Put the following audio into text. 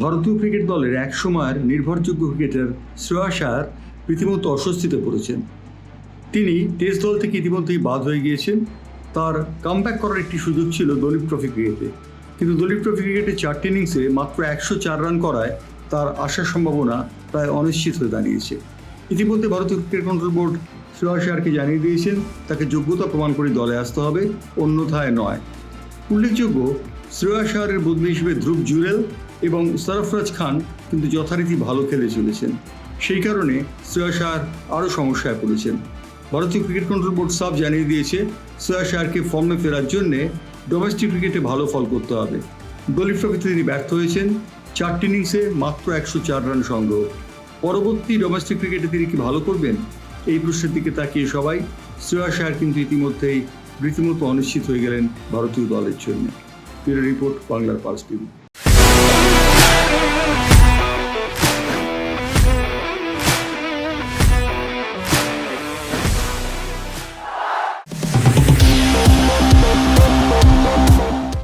ভারতীয় ক্রিকেট দলের এক সময়ের নির্ভরযোগ্য ক্রিকেটার শ্রেয়াস আয়ার রীতিমতো অস্বস্তিতে পড়েছেন। তিনি টেস্ট দল থেকে ইতিমধ্যেই বাদ হয়ে গিয়েছেন। তার কামব্যাক করার একটি সুযোগ ছিল দলীপ ট্রফি ক্রিকেটে। কিন্তু দলীপ ট্রফি ক্রিকেটে চারটি ইনিংসে মাত্র একশো চার রান করায় তার আসার সম্ভাবনা প্রায় অনিশ্চিত হয়ে দাঁড়িয়েছে। ইতিমধ্যে ভারতীয় ক্রিকেট কন্ট্রোল বোর্ড শ্রেয়াস আয়ারকে জানিয়ে দিয়েছেন, তাকে যোগ্যতা প্রমাণ করে দলে আসতে হবে, অন্যথায় নয়। উল্লেখযোগ্য শ্রেয়াস শাহরের বদলি হিসেবে ধ্রুব জুরেল এবং সরফরাজ খান কিন্তু যথারীতি ভালো খেলে চলেছেন। সেই কারণে শ্রেয়া আয়ার আরও সমস্যায় পড়েছেন। ভারতীয় ক্রিকেট কন্ট্রোল বোর্ড সাফ জানিয়ে দিয়েছে শ্রেয়া আয়ারকে ফর্মে ফেরার জন্যে ডোমেস্টিক ক্রিকেটে ভালো ফল করতে হবে। দলীপ ট্রফিতে তিনি ব্যর্থ হয়েছেন। চারটি ইনিংসে মাত্র একশো চার রান সংগ্রহ। পরবর্তী ডোমেস্টিক ক্রিকেটে তিনি কি ভালো করবেন? এই প্রশ্নের দিকে তাকিয়ে সবাই শ্রেয়া আয়ার কিন্তু ইতিমধ্যেই রীতিমতো অনিশ্চিত হয়ে গেলেন ভারতীয় দলের জন্য। ব্যুরো রিপোর্ট বাংলার পাঁচ টিভি